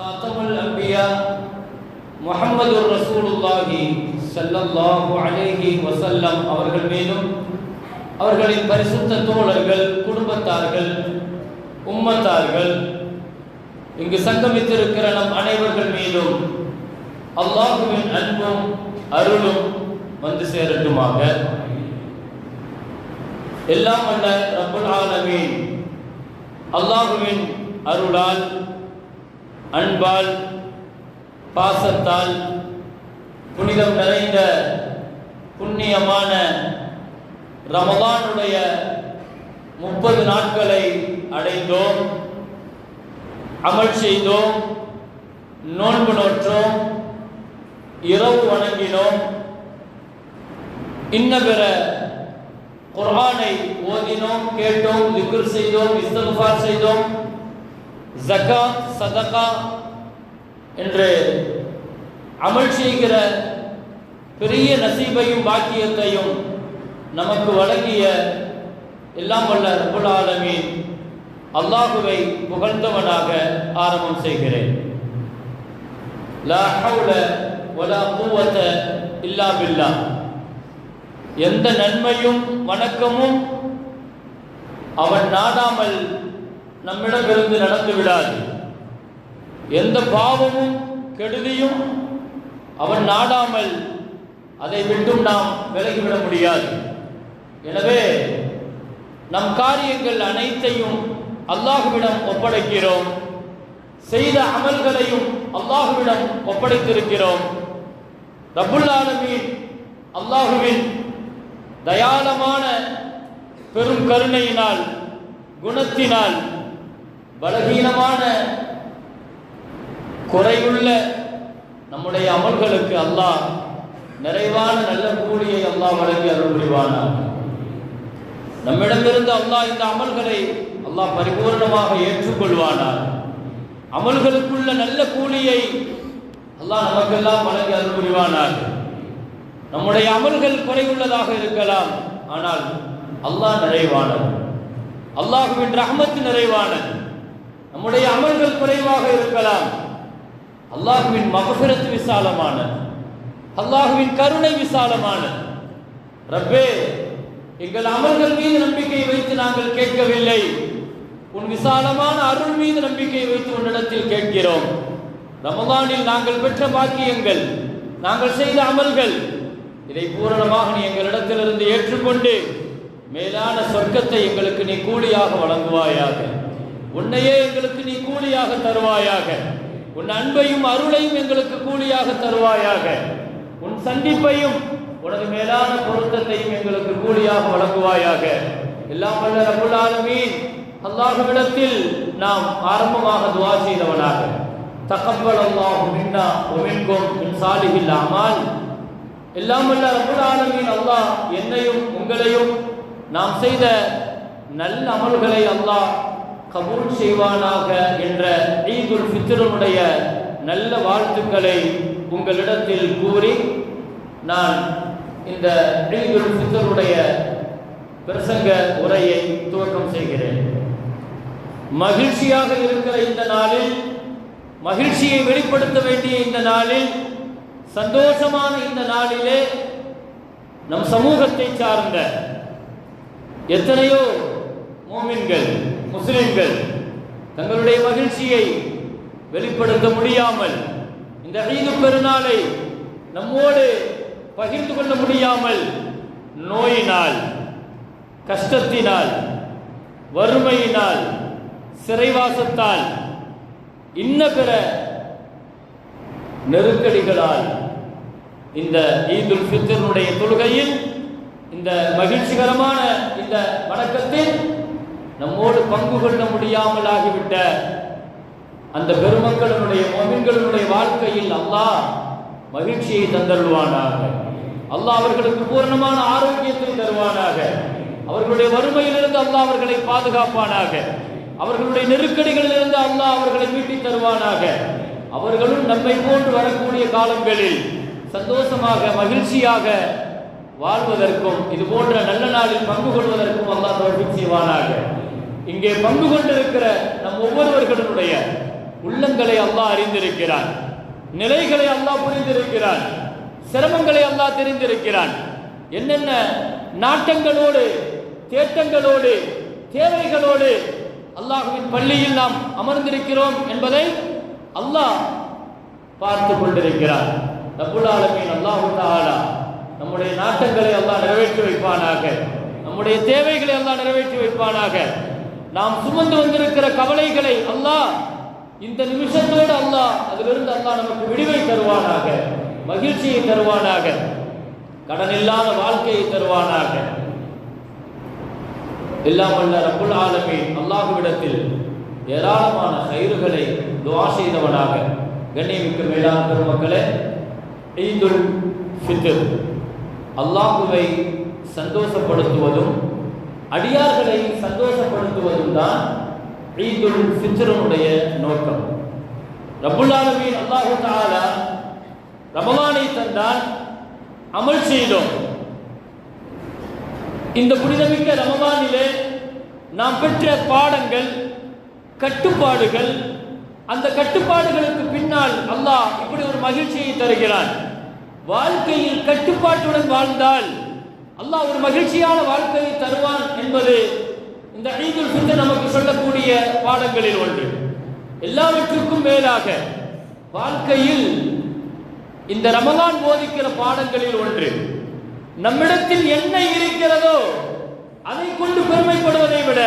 خاتم الأنبياء محمد رسول الله ஸல்லல்லாஹு அலைஹி வஸல்லம் அவர்கள் மீதும் அவர்களின் பரிசுத்த தோழர்கள் குடும்பத்தார்கள் உம்மத்தார்கள் இங்கு சங்கமித்திருக்கிற நம் அனைவர்கள் மீதும் அல்லாஹுவின் அன்பும் அருளும் வந்து சேரட்டுமாக எல்லாம் வல்ல ரப்புல் ஆலமீன் அல்லாஹுவின் அருளால் அன்பால் பாசத்தால் புனிதம் நிறைந்த புண்ணியமான ரமதானுடைய முப்பது நாட்களை அடைந்தோம் அமல் செய்தோம் நோன்பு நோற்றோம் இரவு வணங்கினோம். இன்ன பிற குர்ஆனை ஓதினோம் கேட்டோம் திக்ர் செய்தோம் இஸ்திக்ஃபார் செய்தோம். ஜகா சதகா என்று அமல் செய்கிற பெரிய நசீபையும் பாக்கியத்தையும் நமக்கு வழங்கிய எல்லாம் வல்ல ரபுல் ஆலமீன். அல்லாஹுவை புகழ்ந்தவனாக ஆரம்பம் செய்கிறேன். லா ஹவுல வலா குவத இல்லா எந்த நன்மையும் வணக்கமும் அவன் நாடாமல் நம்மிடமிருந்து நடந்து விடாது. எந்த பாவமும் கெடுதியும் அவன் நாடாமல் அதை விட்டும் நாம் விலகிவிட முடியாது. எனவே நம் காரியங்கள் அனைத்தையும் அல்லாஹுவிடம் ஒப்படைக்கிறோம். செய்த அமல்களையும் அல்லாஹுவிடம் ஒப்படைத்திருக்கிறோம். ரபுல் அல்லாஹுவின் தயாளமான பெரும் கருணையினால் குணத்தினால் பலகீனமான குறையுள்ள நம்முடைய அமல்களுக்கு அல்லாஹ் நிறைவான நல்ல கூலியை அல்லாஹ் வழங்கி அருள் புரிவானார் நம்மிடமிருந்து அல்லாஹ் இந்த அமல்களை அல்லாஹ் பரிபூர்ணமாக ஏற்றுக்கொள்வானார் அமல்களுக்குள்ள நல்ல கூலியை அல்லாஹ் நமக்கெல்லாம் வழங்கி அருள் புரிவானார் நம்முடைய அமல்கள் குறைவுள்ளதாக இருக்கலாம் ஆனால் அல்லாஹ் நிறைவானது. அல்லாஹுவின் ரஹமத்து நிறைவானது. நம்முடைய அமல்கள் குறைவாக இருக்கலாம். அல்லாஹுவின் மகபிரத்து விசாலமான அல்லாஹுவின் கருணை விசாலமான. ரப்பே எங்கள் அமல்கள் மீது நம்பிக்கை வைத்து நாங்கள் கேட்கவில்லை. உன் விசாலமான அருள் மீது நம்பிக்கை வைத்து உன்னிடத்தில் கேட்கிறோம். ரமதானில் நாங்கள் பெற்ற பாக்கியங்கள் நாங்கள் செய்த அமல்கள் இதை பூரணமாக நீ எங்களிடத்திலிருந்து ஏற்றுக்கொண்டு மேலான சொர்க்கத்தை எங்களுக்கு நீ கூலியாக வழங்குவாயாக. உன்னையே எங்களுக்கு நீ கூலியாக தருவாயாக. உன் அன்பையும் அருளையும் எங்களுக்கு கூலியாக தருவாயாக. உன் சந்திப்பையும் உனது மேலான பொருத்தத்தையும் எங்களுக்கு கூலியாக வழங்குவாயாக. எல்லாம் வல்ல ரபுல் அல்லாஹுவிடத்தில் நாம் ஆரம்பமாக துவா செய்தவனாக. தகப்பல் அல்லாஹு மின்னா ஒமின்கும் மின் சாலிஹில் அமால். எல்லாம் வல்ல ரபுல் அல்லாஹ் என்னையும் உங்களையும் நாம் செய்த நல்ல அமல்களை அல்லாஹ் கபூல் செய்வானாக என்ற ஈதுல் ஃபித்ருடைய நல்ல வாழ்த்துக்களை உங்களிடத்தில் கூறி நான் இந்த ஈதுல் ஃபித்ருடைய பிரசங்க உரையை துவக்கம் செய்கிறேன். மகிழ்ச்சியாக இருக்கிற இந்த நாளில் மகிழ்ச்சியை வெளிப்படுத்த வேண்டிய இந்த நாளில் சந்தோஷமான இந்த நாளிலே நம் சமூகத்தை சார்ந்த எத்தனையோ மோமின்கள் முஸ்லிம்கள் தங்களுடைய மகிழ்ச்சியை வெளிப்படுத்த முடியாமல் இந்த ஐந்து பெருநாளை நம்மோடு பகிர்ந்து கொள்ள முடியாமல் நோயினால் கஷ்டத்தினால் வறுமையினால் சிறைவாசத்தால் இன்ன பிற நெருக்கடிகளால் இந்த ஈதுல் ஃபித்ருடைய தொழுகையில் இந்த மகிழ்ச்சிகரமான இந்த வணக்கத்தில் நம்மோடு பங்கு கொள்ள முடியாமல் ஆகிவிட்ட அந்த பெருமக்களுடைய மொமின்களினுடைய வாழ்க்கையில் அல்லாஹ் மகிழ்ச்சியை தந்தருவானாக அல்லாஹ் அவர்களுக்கு பூர்ணமான ஆரோக்கியத்தை தருவானாக. அவர்களுடைய வறுமையிலிருந்து அல்லாஹ் அவர்களை பாதுகாப்பானாக. அவர்களுடைய நெருக்கடிகளிலிருந்து அல்லாஹ் அவர்களை மீட்டி தருவானாக. அவர்களும் நம்மை போன்று வரக்கூடிய காலங்களில் சந்தோஷமாக மகிழ்ச்சியாக வாழ்வதற்கும் இது போன்ற நல்ல நாளில் பங்கு கொள்வதற்கும் இங்கே பங்கு கொண்டிருக்கிற நம் ஒவ்வொருவர்களுடைய உள்ளங்களை அல்லாஹ் அறிந்திருக்கிறான். நிலைகளை அல்லாஹ் புரிந்திருக்கிறான். சிரமங்களை அல்லாஹ் தெரிந்திருக்கிறான். என்னென்ன நாட்டங்களோடு தேட்டங்களோடு தேவைகளோடு அல்லாஹுவின் பள்ளியில் நாம் அமர்ந்திருக்கிறோம் என்பதை அல்லாஹ் பார்த்து கொண்டிருக்கிறார் ரப்புல் ஆலமீன் அல்லாஹு தஆலா நம்முடைய நாட்டங்களை அல்லாஹ் நிறைவேற்றி வைப்பானாக. நம்முடைய தேவைகளை எல்லாம் நிறைவேற்றி வைப்பானாக. நாம் சுமந்து வந்திருக்கிற கவலைகளை அல்லாஹ் இந்த நிமிஷத்தோடு அல்லாஹ் அதிலிருந்து அல்லாஹ் நமக்கு விடுவை தருவானாக மகிழ்ச்சியை தருவானாக கடன் இல்லாத வாழ்க்கையை தருவானாக. எல்லாம் வல்ல ரப்புல் ஆலமே அல்லாஹ்விடத்தில் ஏராளமான கயிறுகளை துவா செய்தவனாக. கண்ணியமிக்க மேலான பெருமக்களே ஈதுல் ஃபித்ர். அல்லாஹுவை சந்தோஷப்படுத்துவதும் அடியார்களை சந்தோஷப்படுத்துவதும் தான் ஈதுல் ஃபித்ரனுடைய நோக்கம். ரப்புல் அல்லாஹு தாலா ரமலானை தந்தான் அமல் செய்தோம். இந்த புனிதமிக்க ரமபானிலே நாம் பெற்ற பாடங்கள் கட்டுப்பாடுகள் அந்த கட்டுப்பாடுகளுக்கு பின்னால் அல்லாஹ் இப்படி ஒரு மகிழ்ச்சியை தருகிறான். வாழ்க்கையில் கட்டுப்பாட்டுடன் வாழ்ந்தால் அல்லாஹ் ஒரு மகிழ்ச்சியான வாழ்க்கையை தருவான் என்பது இந்த ஈதுல் ஃபித்ர் நமக்கு சொல்லக்கூடிய பாடங்களில் ஒன்று. எல்லாவற்றுக்கும் மேலாக வாழ்க்கையில் இந்த ரமலான் போதிக்கிற பாடங்களில் ஒன்று. நம்மிடத்தில் என்ன இருக்கிறதோ அதை கொண்டு பெருமைப்படுவதை விட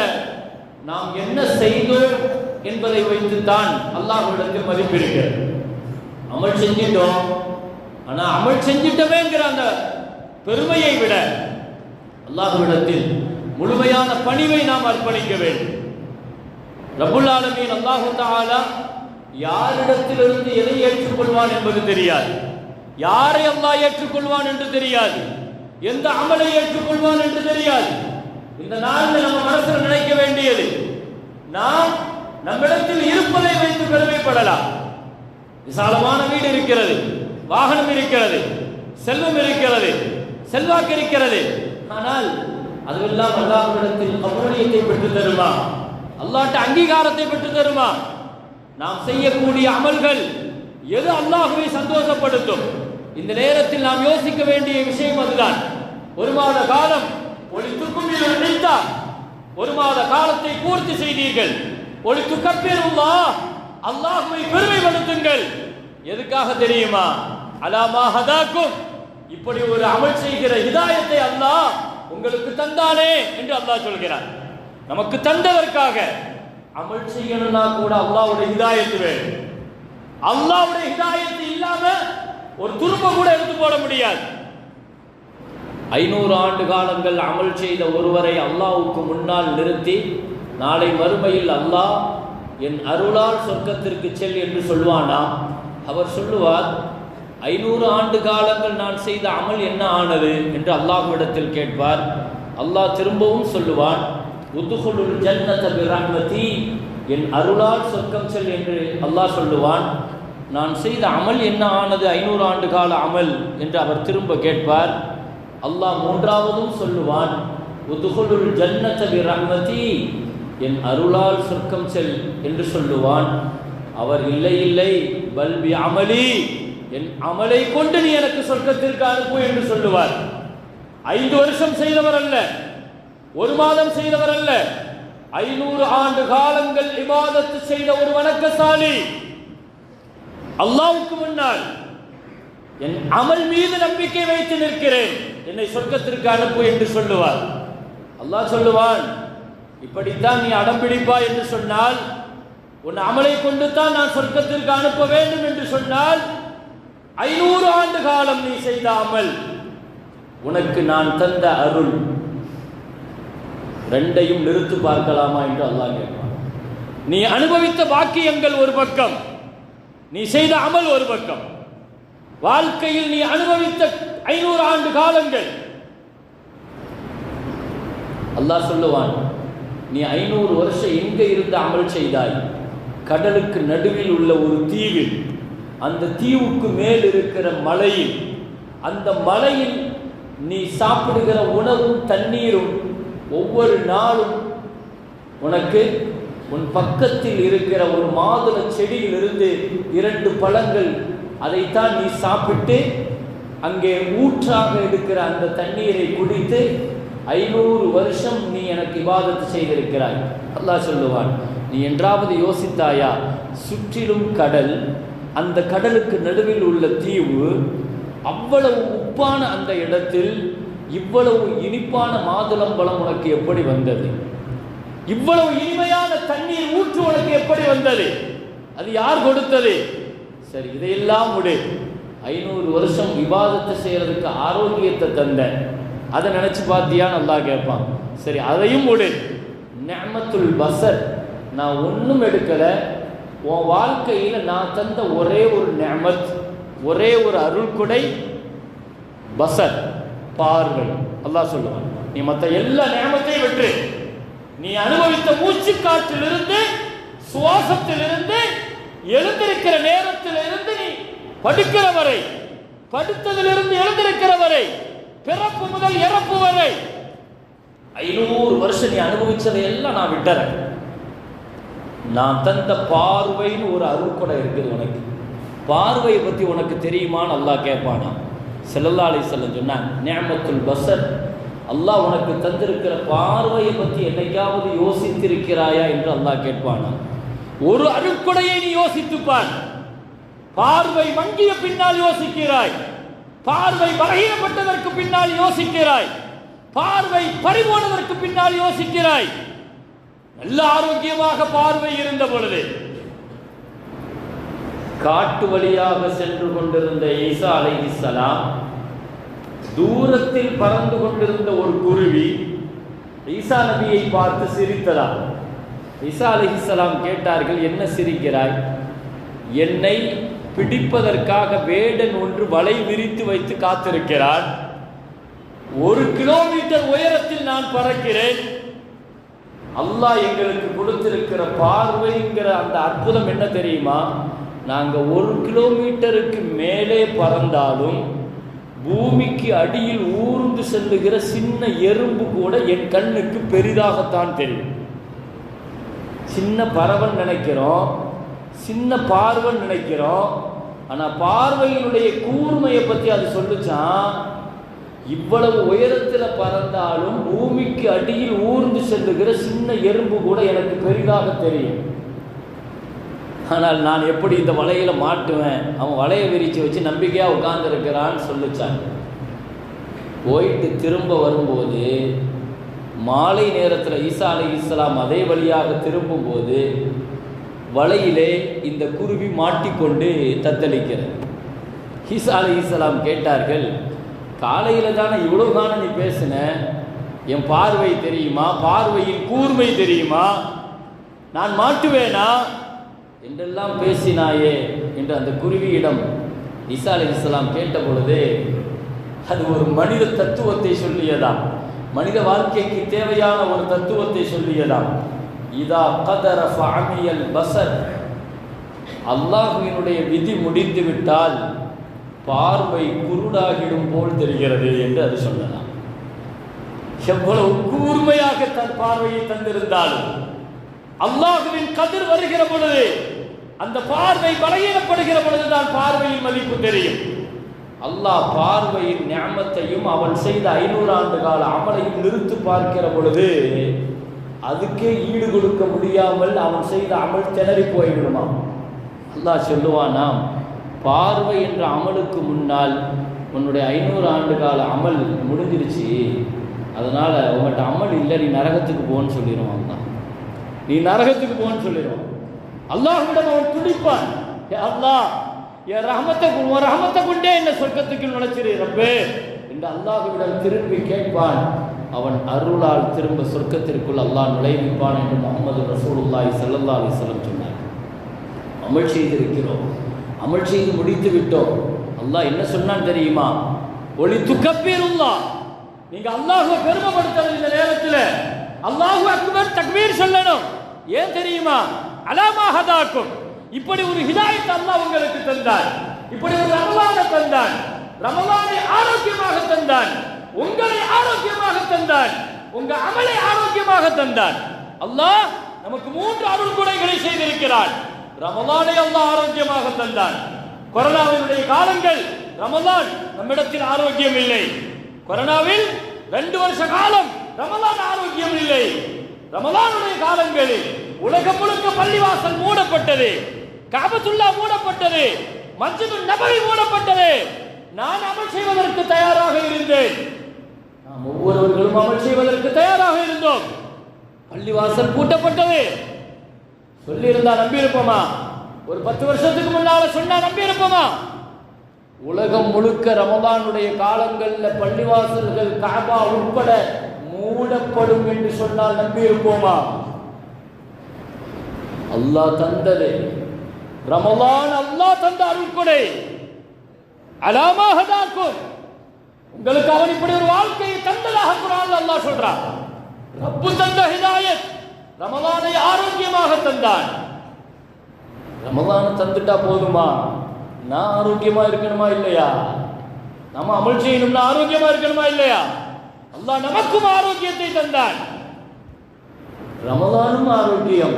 நாம் என்ன செய்தோம் என்பதை வைத்துத்தான் அல்லாஹ்விடத்தில் மதிப்பிருக்கிறது அமல் செஞ்சிட்டோம். ஆனா அமல் செஞ்சிட்டவேங்கிற அந்த பெருமையை விட அல்லாஹுவிடத்தில் முழுமையான பணிவை நாம் அர்ப்பணிக்க வேண்டும். ரபுல் அல்லாஹு தாலா யாரிடத்திலிருந்து எதை ஏற்றுக்கொள்வான் என்பது தெரியாது. யாரை அல்லாஹ் ஏற்றுக்கொள்வான் என்று தெரியாது. எந்த அமலை ஏற்றுக்கொள்வான் என்று தெரியாது. இந்த நாளில் நம்ம மனசில் நினைக்க வேண்டியது நாம் நம்மிடத்தில் இருப்பதை வைத்து பெருமைப்படலாம். விசாலமான வீடு இருக்கிறது வாகனம் இருக்கிறது செல்வம் இருக்கிறது செல்வாக்கு இருக்கிறது ஆனால் அதுவெல்லாம் அல்லாஹ்விடத்தில் கபூலியத்தை பெற்று தருமா? அல்லாட்ட அங்கீகாரத்தை பெற்று தருமா? நாம் செய்யக்கூடிய அமல்கள் எது அல்லாஹுவை சந்தோஷப்படுத்தும்? இந்த நேரத்தில் நாம் யோசிக்க வேண்டிய விஷயம் அதுதான். ஒரு மாத காலம் ஒளித்துக்கும் இது ஒரு மாத காலத்தை பூர்த்தி செய்தீர்கள். ஒளித்து கப்பேருல்லா அல்லாஹுவை பெருமைப்படுத்துங்கள். எதுக்காக தெரியுமா? அலாமா ஹதாக்கும். இப்படி ஒரு அமல் செய்கிற இதாயத்தை அல்லாஹ் உங்களுக்கு தந்தானே என்று அல்லாஹ் சொல்கிறார். நமக்கு தந்ததற்காக அமல் செய்யணும்னா கூட அல்லாவுடைய இதாயத்து வேணும். அல்லாவுடைய இதாயத்து இல்லாம ஒரு துருப்ப கூட எடுத்து போட முடியாது. ஐநூறு ஆண்டு காலங்கள் அமல் செய்த ஒருவரை அல்லாவுக்கு முன்னால் நிறுத்தி நாளை மறுமையில் அல்லாஹ் என் அருளால் சொர்க்கத்திற்கு செல் என்று சொல்வானா அவர் சொல்லுவார் ஐநூறு ஆண்டு காலங்கள் நான் செய்த அமல் என்ன ஆனது என்று அல்லாஹ்விடத்தில் கேட்பார். அல்லாஹ் திரும்பவும் சொல்லுவான் உத்துகுலுல் ஜன்னத என் அருளால் சொர்க்கம் செல் என்று அல்லாஹ் சொல்லுவான் நான் செய்த அமல் என்ன ஆனது? ஐநூறு ஆண்டு கால அமல் என்று அவர் திரும்ப கேட்பார். அல்லாஹ் மூன்றாவதும் சொல்லுவான் உதுகுலுல் ஜன்னத பிரஹ்மதி. என் அருளால் சொர்க்கம் செல் என்று சொல்லுவான் அவர் இல்லை இல்லை பல்பி அமலி. என் அமலை கொண்டு நீ எனக்கு சொர்க்கத்திற்கு அனுப்பு என்று சொல்லுவார். ஐந்து வருஷம் செய்தவர் அல்ல. ஒரு மாதம் செய்தவர் அல்ல. ஐநூறு ஆண்டு காலங்கள் விவாதத்து செய்த ஒரு வணக்கசாலி. அல்லாவுக்கு முன்னால் என் அமல் மீது நம்பிக்கை வைத்து நிற்கிறேன். என்னை சொர்க்கத்திற்கு அனுப்பு என்று சொல்லுவார். அல்லாஹ் சொல்லுவான் இப்படித்தான் நீ அடம்பிடிப்பா என்று சொன்னால் உன் அமலை கொண்டு தான் நான் சொர்க்கத்திற்கு அனுப்ப வேண்டும் என்று சொன்னால் ஐநூறு ஆண்டு காலம் நீ செய்த அமல் உனக்கு நான் தந்த அருள் ரெண்டையும் நிறுத்து பார்க்கலாமா என்று அல்லாஹ் கேட்பான். நீ அனுபவித்த பாக்கியங்கள் ஒரு பக்கம் நீ செய்த அமல் ஒரு பக்கம். வாழ்க்கையில் நீ அனுபவித்த ஐநூறு ஆண்டு காலங்கள். அல்லாஹ் சொல்லுவான் நீ ஐநூறு வருஷம் எங்க இருந்து அமல் செய்தாய்? கடலுக்கு நடுவில் உள்ள ஒரு தீவில். அந்த தீவுக்கு மேல் இருக்கிற மலையில் அந்த மலையில் நீ சாப்பிடுகிற உணவும் தண்ணீரும் ஒவ்வொரு நாளும் உனக்கு உன் பக்கத்தில் இருக்கிற ஒரு மாதுளை செடியிலிருந்து இரண்டு பழங்கள் அதைத்தான் நீ சாப்பிட்டு அங்கே ஊற்றாக இருக்கிற அந்த தண்ணீரை குடித்து ஐநூறு வருஷம் நீ எனக்கு விவாதத்தை செய்திருக்கிறாய். அல்லாஹ் சொல்லுவான் நீ என்றாவது யோசித்தாயா? சுற்றிலும் கடல் அந்த கடலுக்கு நடுவில் உள்ள தீவு அவ்வளவு உப்பான அந்த இடத்தில் இவ்வளவு இனிப்பான மாதுளம்பழம் உனக்கு எப்படி வந்தது? இவ்வளவு இனிமையான தண்ணீர் ஊற்று உனக்கு எப்படி வந்தது? அது யார் கொடுத்தது? சரி இதையெல்லாம் விடு. ஐநூறு வருஷம் விவாதத்தை செய்யறதுக்கு ஆரோக்கியத்தை தந்த. அதை நினைச்சு பார்த்தியா? நல்லா கேட்பான். சரி அதையும் விடு. நேமத்துள் பசர். நான் ஒன்றும் எடுக்கலை. உன் வாழ்க்கையில் நான் தந்த ஒரே ஒரு நேமத் ஒரே ஒரு அருள்குடை பசர் பார்வை அல்லாஹ் சொல்லுவான் நீ மற்ற எல்லா நேமத்தையும் விட்டு நீ அனுபவித்த மூச்சு காற்றிலிருந்து சுவாசத்திலிருந்து எழுந்திருக்கிற நேரத்திலிருந்து நீ படுக்கிற வரை படுத்ததிலிருந்து எழுந்திருக்கிற வரை பிறப்பு முதல் இறப்பு வரை ஐநூறு வருஷம் நீ அனுபவிச்சதை எல்லாம் நான் விட்டுறேன். நான் தந்த பார்வைன்னு ஒரு அருள்கொடை இருக்குது உனக்கு. பார்வையை பற்றி உனக்கு தெரியுமான்னு அல்லாஹ் கேட்பானா? செல்லல்லா அலி செல்லம் சொன்னான் நேமத்துல் பசர் அல்லாஹ் உனக்கு தந்திருக்கிற பார்வையை பற்றி என்னைக்காவது யோசித்திருக்கிறாயா? என்று அல்லாஹ் கேட்பானா? ஒரு அருட்கொடையை நீ யோசித்துப்பான் பார்வை மங்கிய பின்னால் யோசிக்கிறாய். பார்வை பலகீனப்பட்டதற்கு பின்னால் யோசிக்கிறாய். பார்வை பறிபோனதற்கு பின்னால் யோசிக்கிறாய். நல்ல ஆரோக்கியமாக பார்வை இருந்த பொழுது காட்டு வழியாக சென்று கொண்டிருந்த ஈசா அலைஹிஸ்ஸலாம் தூரத்தில் பறந்து கொண்டிருந்த ஒரு குருவி ஈசா நபியை பார்த்து சிரித்ததா? ஈசா அலிஹிஸ்லாம் கேட்டார்கள் என்ன சிரிக்கிறாய்? என்னை பிடிப்பதற்காக வேடன் ஒன்று வலை விரித்து வைத்து காத்திருக்கிறான் ஒரு கிலோமீட்டர் உயரத்தில் நான் பறக்கிறேன். அல்லாஹ் எங்களுக்கு கொடுத்திருக்கிற பார்வைங்கிற அந்த அற்புதம் என்ன தெரியுமா? நாங்கள் ஒரு கிலோமீட்டருக்கு மேலே பறந்தாலும் பூமிக்கு அடியில் ஊர்ந்து செல்லுகிற சின்ன எறும்பு கூட என் கண்ணுக்கு பெரிதாகத்தான் தெரியும். சின்ன பறவன் நினைக்கிறோம் சின்ன பார்வன் நினைக்கிறோம். ஆனால் பார்வையினுடைய கூர்மையை பற்றி அது சொல்லுச்சான் இவ்வளவு உயரத்தில் பறந்தாலும் பூமிக்கு அடியில் ஊர்ந்து செல்லுகிற சின்ன எறும்பு கூட எனக்கு பெரிதாக தெரியும். ஆனால் நான் எப்படி இந்த வலையில் மாட்டுவேன்? அவன் வலையை விரித்து வச்சு நம்பிக்கையாக உட்கார்ந்துருக்கிறான்னு சொல்லிச்சான். போயிட்டு திரும்ப வரும்போது மாலை நேரத்தில் ஈசா அலி இஸ்லாம் அதே வழியாக திரும்பும்போது வலையிலே இந்த குருவி மாட்டிக்கொண்டு தத்தளிக்கிறது. ஈசா அலி இஸ்லாம் கேட்டார்கள் காலையில் தானே இவ்வளோ தானே நீ பேசின? என் பார்வை தெரியுமா? பார்வையின் கூர்மை தெரியுமா? நான் மாட்டுவேனா? என்றெல்லாம் பேசினாயே என்று அந்த குருவியிடம் ஈசா அலி இஸ்லாம் கேட்ட பொழுது அது ஒரு மனித தத்துவத்தை சொல்லியதாம் மனித வாழ்க்கைக்கு தேவையான ஒரு தத்துவத்தை சொல்லியதாம் இதா கதர பசர் அல்லாஹுவினுடைய விதி முடிந்து விட்டால் பார்வை குருடாகிடும் போல் தெரிகிறது என்று அது சொல்லலாம். எவ்வளவு கூர்மையாக தன் பார்வையை தந்திருந்தாலும் அல்லாஹுவின் கதிர் வருகிற பொழுது அந்த பார்வை பலகீனப்படுகிற பொழுதுதான் பார்வையின் மதிப்பு தெரியும். அல்லாஹ் பார்வையின் ஞாபத்தையும் அவன் செய்த ஐநூறு ஆண்டு கால அமலையும் நிறுத்து பார்க்கிற பொழுது அதுக்கே ஈடு கொடுக்க முடியாமல் அவன் செய்த அமல் திணறி போய்விடுமா அல்லாஹ் சொல்லுவானாம் பார்வை என்ற அமலுக்கு முன்னால் உன்னுடைய ஐநூறு ஆண்டு கால அமல் முடிஞ்சிருச்சு. அதனால் உங்கள்கிட்ட அமல் இல்லை நீ நரகத்துக்கு போன்னு சொல்லிடுவான் தான் நீ நரகத்துக்கு போன்னு சொல்லிடுவான். அல்லாஹ்விடம் அவன் துடிப்பான். அல்லா அல்லாஹ் என் ரஹமத்தை உன் ரஹமத்தை கொண்டே என்ன சொர்க்கத்துக்கு நுழைச்சிரு ரப்பு. என்று அல்லாஹ்விடம் திரும்பி கேட்பான். அவன் அருளால் திரும்ப சொர்க்கத்திற்குள் அல்லாஹ் நுழைவிப்பான் என்று முகமது ரசூலுல்லாஹி செல்லல்லா அலைஹி வஸல்லம் சொன்னார் அமல் செய்திருக்கிறோம். அமல் செய்து முடித்து விட்டோம். அல்லாஹ் என்ன சொன்னான் தெரியுமா? ஒளி துக்கப்பீருல்லா நீங்க அல்லாஹுவை பெருமைப்படுத்தணும் இந்த நேரத்தில். அல்லாஹு அக்பர் தக்பீர் சொல்லணும். ஏன் தெரியுமா? அலாமாகதாக்கும் இப்படி ஒரு ஹிதாயத் அல்லாஹ் உங்களுக்கு தந்தான் இப்படி ஒரு ரமலானை தந்தான் ரமலானை ஆரோக்கியமாக தந்தான் உங்களை ஆரோக்கியமாக தந்தான் உங்க அமலை ஆரோக்கியமாக தந்தான் அல்லாஹ் நமக்கு மூன்று அருள் குடைகளை செய்திருக்கிறான் ரமலானை அல்லாஹ் ஆரோக்கியமாக தந்தான் கொரோனாவினுடைய காலங்கள் ரமலான் நம்மிடத்தில் ஆரோக்கியம் இல்லை கொரோனாவில் ரெண்டு வருஷ காலம் ரமலான் ஆரோக்கியம் இல்லை ரமலானுடைய காலங்களில் உலகம் முழுக்க பள்ளிவாசல் மூடப்பட்டது காபத்துல்லா மூடப்பட்டது மஸ்ஜிது நபவி மூடப்பட்டது. நான் அமல் செய்வதற்கு தயாராக இருந்தேன். நாம் ஒவ்வொருவர்களும் அமல் செய்வதற்கு தயாராக இருந்தோம். பள்ளிவாசல் பூட்டப்பட்டது. சொல்லி இருந்தா நம்பி இருப்போமா ஒரு பத்து வருஷத்துக்கு முன்னால சொன்னா நம்பி இருப்போமா உலகம் முழுக்க ரமதானுடைய காலங்களில் பள்ளிவாசல்கள் காபா உட்பட மூடப்படும் என்று சொன்னால் நம்பி இருப்போமா அல்லாஹ் தந்தது. ரமலான் அல்லாஹ் தந்த அருள்கொடை அலாமாக தாக்கும் உங்களுக்கு அவன் இப்படி ஒரு வாழ்க்கையை தந்ததாக குரான் அல்லாஹ் சொல்றான். ரப்பு தந்த ஹிதாயத். ரமலானை ஆரோக்கியமாக தந்தான் ரமலானை தந்துட்டா போதுமா? நான் ஆரோக்கியமா இருக்கணுமா இல்லையா? நம்ம அமல் செய்யணும்னா ஆரோக்கியமா இருக்கணுமா இல்லையா? அல்லாஹ் நமக்கும் ஆரோக்கியத்தை தந்தான் ரமலானும் ஆரோக்கியம்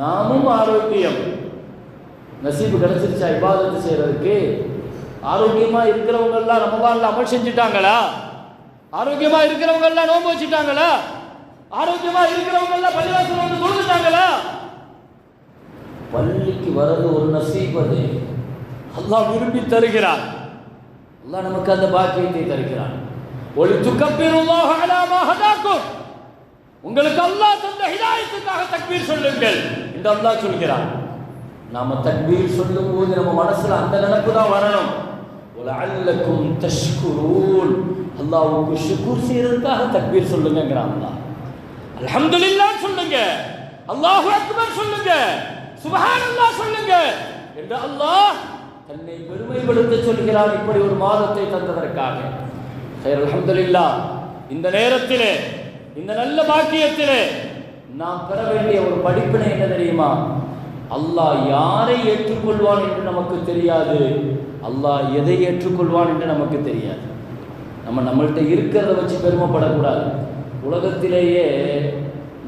நாமும் ஆரோக்கியம். நசீபு கிடைச்சிருச்சா இபாதத்து செய்யறதுக்கு ஆரோக்கியமா இருக்கிறவங்க எல்லாம் ரமலான்ல அமல் செஞ்சுட்டாங்களா? ஆரோக்கியமா இருக்கிறவங்க எல்லாம் நோன்பு வச்சுட்டாங்களா? ஆரோக்கியமா இருக்கிறவங்க எல்லாம் பள்ளிவாசல் வந்து தொழுதுட்டாங்களா? பள்ளிக்கு வர்றது ஒரு நசீப் அது. அல்லாஹ் விரும்பி தருகிறான். அல்லாஹ் நமக்கு அந்த பாக்கியத்தை தருகிறான். ஒளி துக்கப்பிருல்லாஹ அலா மா ஹதாக்கும். உங்களுக்கு அல்லாஹ் தந்த ஹிதாயத்துக்காக தக்பீர் சொல்லுங்கள் என்று அல்லாஹ் சொல்கிறான். நாம தக்பீர் சொல்லும் போது நம்ம மனசுல அந்த நினைப்பு தான் வரணும். லஅல்லக்கும் தஷ்குரூன். அல்லாஹ்வுக்கு ஷுக்ர் செய்யறதுக்காக தக்பீர் சொல்லுங்கங்கறான் அல்லாஹ். அல்ஹம்துலில்லாஹ் சொல்லுங்க. அல்லாஹு அக்பர் சொல்லுங்க. அல்லாஹ் சொல்லுங்க. என்று அல்லாஹ் தன்னை பெருமைப்படுத்த சொல்கிறான் இப்படி ஒரு மாதத்தை தந்ததற்காக. சரி அல்ஹம்துலில்லாஹ் இந்த நேரத்திலே இந்த நல்ல பாக்கியத்திலே நாம் பெற வேண்டிய ஒரு படிப்பினை என்ன தெரியுமா? அல்லாஹ் யாரை ஏற்றுக்கொள்வான் என்று நமக்கு தெரியாது. அல்லாஹ் எதை ஏற்றுக்கொள்வான் என்று நமக்கு தெரியாது. நம்ம நம்மள்கிட்ட இருக்கிறத வச்சு பெருமைப்படக்கூடாது. உலகத்திலேயே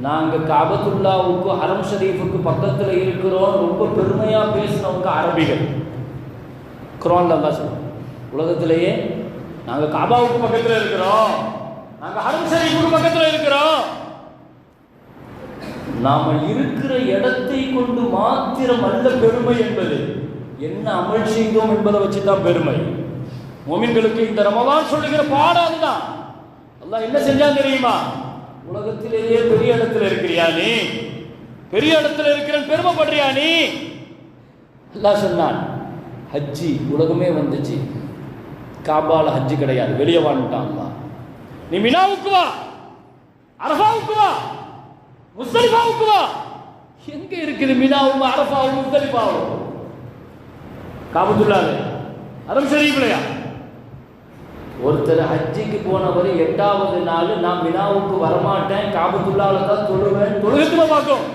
நாங்கள் காபத்துல்லாவுக்கு ஹரம் ஷரீஃபுக்கு பக்கத்தில் இருக்கிறோம் ரொம்ப பெருமையாக பேசினவங்க அரபிகள். குரான்ல சொல்லுவோம் உலகத்திலேயே நாங்கள் காபாவுக்கு பக்கத்தில் இருக்கிறோம். நாங்கள் ஹரம் ஷரீஃபுக்கு பக்கத்தில் இருக்கிறோம். நாம் இருக்கிற இடத்தை கொண்டு மாத்திரம் அல்ல பெருமை என்பது. என்ன அமல் செய்தோம் என்பதை வச்சு தான் பெருமை. மோமின்களுக்கு இந்த ரமதான் சொல்லுகிற பாடம் அதுதான். அல்லாஹ் என்ன செஞ்சான் தெரியுமா? உலகத்திலேயே பெரிய இடத்துல இருக்கிறியா நீ? பெரிய இடத்துல இருக்கிறேன் பெருமைப்படுறியா நீ? அல்லாஹ் சொன்னான் ஹஜ்ஜி உலகமே வந்துச்சு. காபால ஹஜ்ஜி கிடையாது வெளியே வாழ்ந்துட்டான் அல்லாஹ். நீ மினாவுக்கு வா அரஃபாவுக்கு வா முஸ்தலிஃபாவுக்கு வா. எங்க இருக்குது மினாவும் அரஃபாவும் முஸ்தலிஃபாவும்? காபத்துள்ளாது அரம் சரியில்லையா ஒருத்தர் ஹஜ்ஜிக்கு போனவர் எட்டாவது நாள் நான் வினாவுக்கு வரமாட்டேன் காபத்துள்ளால தான் தொழுவேன் தொழுகத்துல பார்க்கும்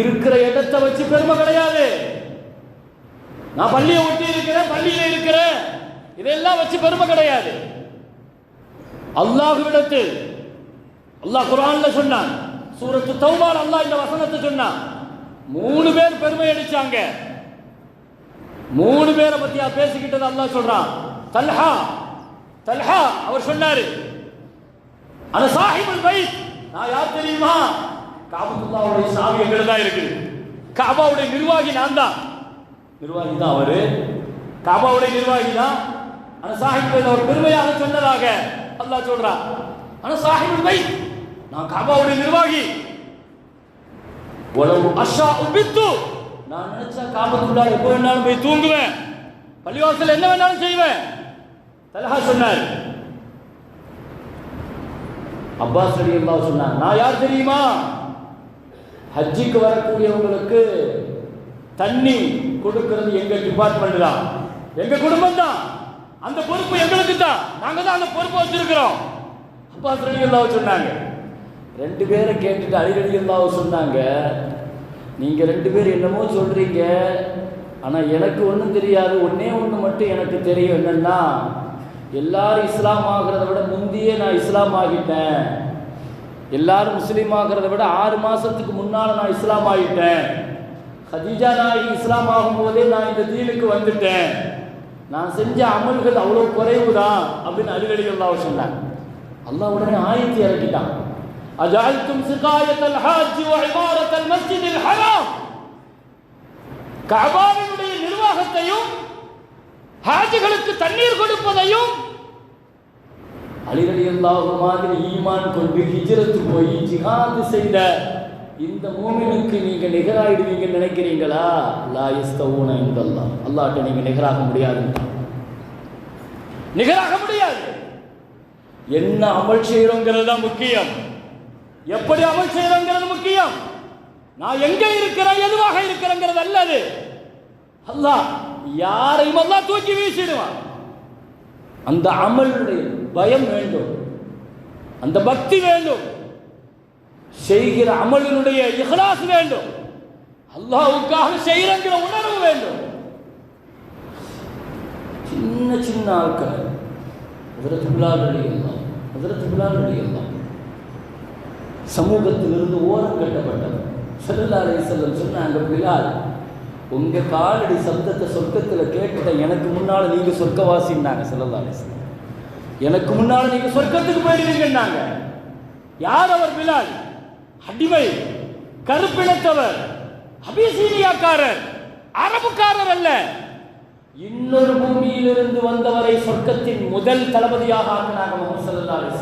இருக்கிற இடத்தை வச்சு பெருமை கிடையாது. நான் பள்ளியை ஒட்டி இருக்கிறேன் பள்ளியில இருக்கிறேன். இதெல்லாம் வச்சு பெருமை கிடையாது. அல்லாஹுவிடத்தில் அல்லாஹ் குரான்ல சொன்னான் சூரத்து தௌபால் அல்லாஹ் இந்த வசனத்தை சொன்னான். மூணு பேர் பெருமை அடிச்சாங்க. மூணு பேரை பத்தியா பேசிக்கிட்டது அல்லாஹ் சொல்றான். தல்ஹா தல்ஹா அவர் சொன்னாரு. அந்த சாஹிபுல் பைத் நான் யார் தெரியுமா? காபத்துல்லாவுடைய சாவி எங்களை தான் இருக்குது காபாவுடைய நிர்வாகி நான் தான். நிர்வாகி தான் அவரு. காபாவுடைய நிர்வாகி தான். அந்த சாஹிப் பைத் அவர் பெருமையாக சொன்னதாக அல்லாஹ் சொல்றான் ஆனா சாஹிபுல் பை நான் காபாவுடைய நிர்வாகி. உலவு அஷா உபித்து நான் நினைச்சா காபத்துள்ளா எப்போ வேணாலும் போய் தூங்குவேன். பள்ளிவாசல் என்ன வேணாலும் செய்வேன். தலஹா சொன்னார். அப்பாஸ் அலி அல்லா சொன்னார் நான் யார் தெரியுமா? ஹஜ்ஜிக்கு வரக்கூடியவங்களுக்கு தண்ணி கொடுக்கிறது எங்க டிபார்ட்மெண்ட் தான். எங்க குடும்பம் தான். அந்த பொறுப்பு எங்களுக்கு தான். நாங்க தான் அந்த பொறுப்பை வச்சிருக்கிறோம். அப்பா அலி அல்லா சொன்னாங்க. ரெண்டு பேரை கேட்டுட்டு அலி அலி சொன்னாங்க நீங்க ரெண்டு பேர் என்னமோ சொல்றீங்க. ஆனால் எனக்கு ஒன்றும் தெரியாது. ஒன்றே ஒன்று மட்டும் எனக்கு தெரியும் என்னென்னா எல்லாரும் இஸ்லாம் ஆகிறத விட முந்தியே நான் இஸ்லாம் ஆகிட்டேன். எல்லாரும் முஸ்லீம் ஆகிறத விட ஆறு மாதத்துக்கு முன்னால் நான் இஸ்லாம் ஆகிட்டேன். ஹதீஜா நாயகி இஸ்லாம் ஆகும்போதே நான் இந்த தீனுக்கு வந்துட்டேன். நான் செஞ்ச அமல்கள் அவ்வளோ குறைவு தான் அப்படின்னு அலிகடி அல்லாஹ் சொன்னாங்க அல்லாஹ் உடனே ஆயத்தி இறக்கிட்டான். அஜாய்த்தும் சிகாயத்தல் ஹாஜ் வ இமாரத்தல் மஸ்ஜிதில் ஹராம். கஅபாவினுடைய நிர்வாகத்தையும் ஹாஜிகளுக்கு தண்ணீர் கொடுப்பதையும் அலிரலி அல்லாஹ் மாதிரி ஈமான் கொண்டு ஹிஜ்ரத்து போய் ஜிஹாது செய்த இந்த மூமினுக்கு நீங்க நிகராயிடுவீங்கன்னு நினைக்கிறீங்களா? லா யஸ்தவூன இந்தல்லாஹ் அல்லாஹ்ட்ட நீங்க நிகராக முடியாது. நிகராக முடியாது. என்ன அமல் செய்யறோங்கிறது தான் முக்கியம். எப்படி அமல் செய்யறோங்கிறது முக்கியம்? நான் எங்க இருக்கிறேன் எதுவாக இருக்கிறேங்கிறது அல்லது. அல்லாஹ் யாரையும் எல்லாம் தூக்கி வீசிடுவான். அந்த அமலுடைய பயம் வேண்டும். அந்த பக்தி வேண்டும். செய்கிற அமலினுடைய இஹ்லாஸ் வேண்டும். அல்லாவுக்காக செய்யறங்கிற உணர்வு வேண்டும். சின்ன சின்ன ஆட்கள் ஹஜரத் பிலால் அலியல்லாம் ஹஜரத் பிலால் அலியல்லாம் சமூகத்திலிருந்து ஓரம் கட்டப்பட்டவர். ஸல்லல்லாஹு அலைஹி சொன்ன சொன்னாங்க பிலால் உங்க காலடி சப்தத்தை சொர்க்கத்தில் கேட்டுட்ட எனக்கு முன்னால நீங்க சொர்க்கவாசின்னாங்க செல்லதாலே எனக்கு முன்னால நீங்க சொர்க்கத்துக்கு போயிடுவீங்கன்னாங்க. யார் அவர் பிலால்? அடிமை கருப்பினத்தவர் அபிசீனியாக்காரர் அரபுக்காரர் அல்ல. இன்னொரு பூமியிலிருந்து வந்தவரை சொர்க்கத்தின் முதல் தளபதியாக ஆக்கினாங்க முகமது சல்லா அலைஹி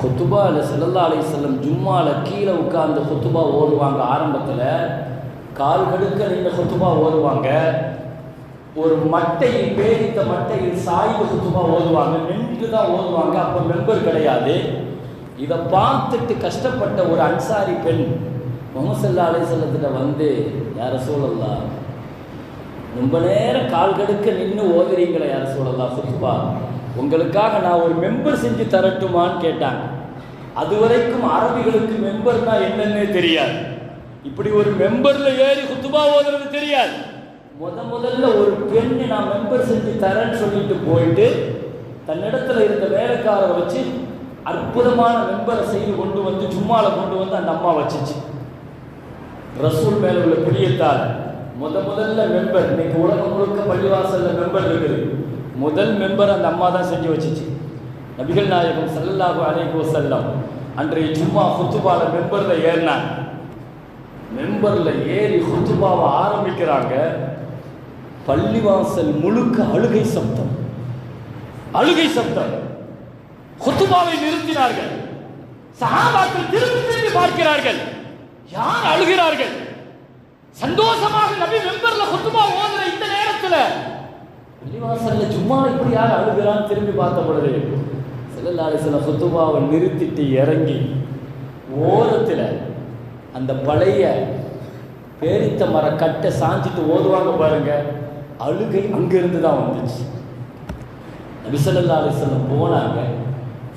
வஸல்லம் இல்லை ஸல்லல்லாஹு அலைஹி செல்லம் ஜும்மால கீழே உட்காந்து ஹொத்துபா ஓடுவாங்க ஆரம்பத்தில். கால் கடுக்க நின்று ஹொத்துபா ஓடுவாங்க. ஒரு மட்டையில் பேரித்த மட்டையில் சாய்வு ஹுத்துபா ஓதுவாங்க நின்று தான் ஓதுவாங்க அப்போ மெம்பர் கிடையாது. இதை பார்த்துட்டு கஷ்டப்பட்ட ஒரு அன்சாரி பெண் முகமது ஸல்லல்லாஹு அலைஹி வந்து யார சூழல்லா ரொம்ப நேரம் கால் கடுக்க நின்று ஓதுறீங்களே யார சூழல்லா ஹுத்துபா உங்களுக்காக நான் ஒரு மெம்பர் செஞ்சு தரட்டுமான்னு கேட்டாங்க. அது வரைக்கும் அரபிகளுக்கு மெம்பர்னா என்னன்னே தெரியாது. இப்படி ஒரு மெம்பர்ல ஏறி குத்துபா ஓதுறது தெரியாது. முத முதல்ல ஒரு பெண்ணு நான் மெம்பர் செஞ்சு தரேன்னு சொல்லிட்டு போயிட்டு தன்னிடத்துல இருந்த வேலைக்காரரை வச்சு அற்புதமான மெம்பரை செய்து கொண்டு வந்து ஜும்மால கொண்டு வந்து அந்த அம்மா வச்சுச்சு. ரசூல் மேல உள்ள பிரியத்தால் முத முதல்ல மெம்பர் இன்னைக்கு உலகம் முழுக்க பள்ளிவாசல்ல மெம்பர் இருக்குது. முதல் மெம்பர் அந்த அம்மா தான் செஞ்சு வச்சிச்சு. நபிகள் நாயகம் ஸல்லல்லாஹு அலைஹி செல்லம் அன்றைய சும்மா ஹுத்துபால மெம்பரில் ஏறினாங்க மெம்பரில் ஏறி ஹுத்துபாவை ஆரம்பிக்கிறாங்க. பள்ளிவாசல் முழுக்க அழுகை சப்தம். அழுகை சப்தம். ஹுத்துபாவை நிறுத்தினார்கள். சகாபாக்கள் திரும்பி திரும்பி பார்க்கிறார்கள். யார் அழுகிறார்கள்? சந்தோஷமாக நபி மெம்பர்ல ஹுத்துபா ஓதுற இந்த நேரத்தில் பள்ளிவாசல்ல சும்மா இப்படி யார் அழுகிறான்னு திரும்பி பார்த்த பொழுது செல்லல்லாறு சில சுத்துபாவை நிறுத்திட்டு இறங்கி ஓரத்தில் அந்த பழைய பேரித்த மர கட்டை சாஞ்சிட்டு ஓதுவாங்க பாருங்க அழுகை அங்கிருந்து தான் வந்துச்சு. நபிசல்லா அலிஸ்லம் போனாங்க.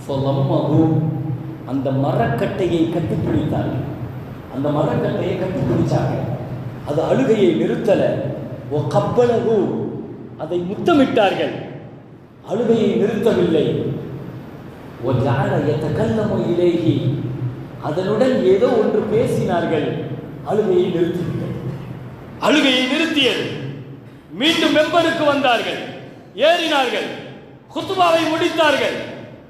ஃபலம்மஹு அந்த மரக்கட்டையை கட்டிப்பிடித்தாங்க. அந்த மரக்கட்டையை கட்டிப்பிடிச்சாங்க. அது அழுகையை நிறுத்தலை. ஓ கப்பலகு அதை முத்தமிட்டார்கள். அழுகையை நிறுத்தவில்லை. இலேகி அதனுடன் ஏதோ ஒன்று பேசினார்கள். அழுகையை நிறுத்திவிட்டது. அழுகையை நிறுத்தியது. மீண்டும் மெம்பருக்கு வந்தார்கள். ஏறினார்கள். குத்துபாவை முடித்தார்கள்.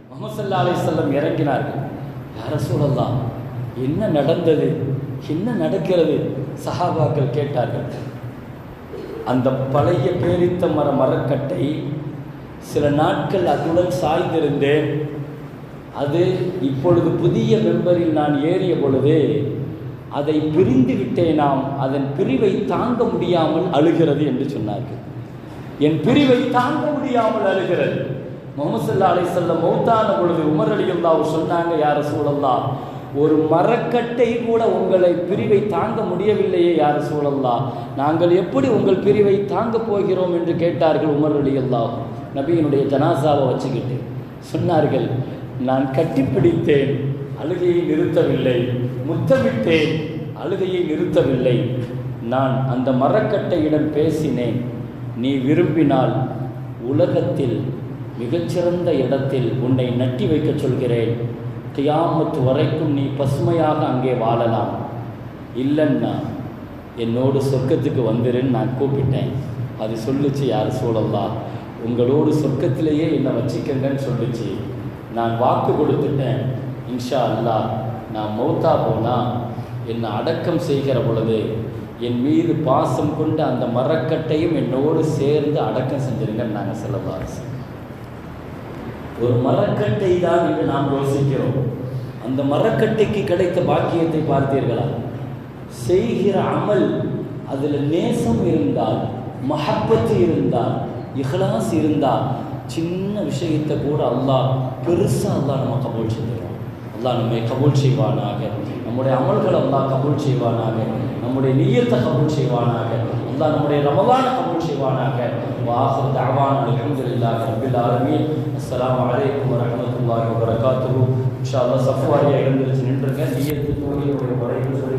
முகமது செல்லம் அலிசல்லம் இறங்கினார்கள். யார சூழல்லாம் என்ன நடந்தது? என்ன நடக்கிறது? சஹாபாக்கள் கேட்டார்கள். அந்த பழைய பேரித்த மர மரக்கட்டை சில நாட்கள் அதுடன் சாய்ந்திருந்தேன். அது இப்பொழுது புதிய மெம்பரில் நான் ஏறிய பொழுது அதை பிரிந்து விட்டேனாம் அதன் பிரிவை தாங்க முடியாமல் அழுகிறது என்று சொன்னார்கள். என் பிரிவை தாங்க முடியாமல் அழுகிறது. முகமது சல்லா செல்ல மௌத்தான பொழுது உமர் அலி அல்லாவு சொன்னாங்க யார சூழல்லா ஒரு மரக்கட்டை கூட உங்களை பிரிவை தாங்க முடியவில்லையே யார் சூழல்லா நாங்கள் எப்படி உங்கள் பிரிவை தாங்க போகிறோம் என்று கேட்டார்கள் உமர் அலி நபியினுடைய ஜனாசாவை வச்சுக்கிட்டு சொன்னார்கள் நான் கட்டிப்பிடித்தேன் அழுகையை நிறுத்தவில்லை. முத்தமிட்டேன் அழுகையை நிறுத்தவில்லை. நான் அந்த மரக்கட்டையிடம் பேசினேன். நீ விரும்பினால் உலகத்தில் மிகச்சிறந்த இடத்தில் உன்னை நட்டி வைக்கச் சொல்கிறேன். கியாமத்து வரைக்கும் நீ பசுமையாக அங்கே வாழலாம். இல்லைன்னா என்னோடு சொர்க்கத்துக்கு வந்துருன்னு நான் கூப்பிட்டேன். அது சொல்லுச்சு யார் சூழல்லா உங்களோடு சொர்க்கத்திலேயே என்னை வச்சுக்கங்கன்னு சொல்லுச்சு. நான் வாக்கு கொடுத்துட்டேன். இன்ஷா அல்லா நான் மௌத்தா போனால் என்னை அடக்கம் செய்கிற பொழுது என் மீது பாசம் கொண்டு அந்த மரக்கட்டையும் என்னோடு சேர்ந்து அடக்கம் செஞ்சிருங்கன்னு நாங்கள் சொல்லலாம் ஒரு மரக்கட்டை தான் என்று நாம் யோசிக்கிறோம். அந்த மரக்கட்டைக்கு கிடைத்த பாக்கியத்தை பார்த்தீர்களா? செய்கிற அமல் அதில் நேசம் இருந்தால் மஹப்பத்து இருந்தால் இஹ்லாஸ் இருந்தால் சின்ன விஷயத்தை கூட அல்லாஹ் பெருசாக அல்லாஹ் நம்ம கபோல் செஞ்சிருவோம் அல்லா நம்மை கபூல் செய்வானாக. நம்முடைய அமல்களை அல்லா கபூல் செய்வானாக. நம்முடைய நீயத்தை கபூல் செய்வானாக. அல்லா நம்முடைய ரமதான கபூல் செய்வானாக. வாஹர் தஅவான் அல்ஹம்துலில்லாஹி ரப்பில் ஆலமீன். அஸ்லாம் அலைக்கும் வரஹ்மத்துல்லாஹி வபரகாத்துஹு. இன்ஷா அல்லா சஃப்வாரியாக எழுந்திருச்சு நின்றுங்க. நீயத்து தோழியுடைய முறைகள் சொல்லி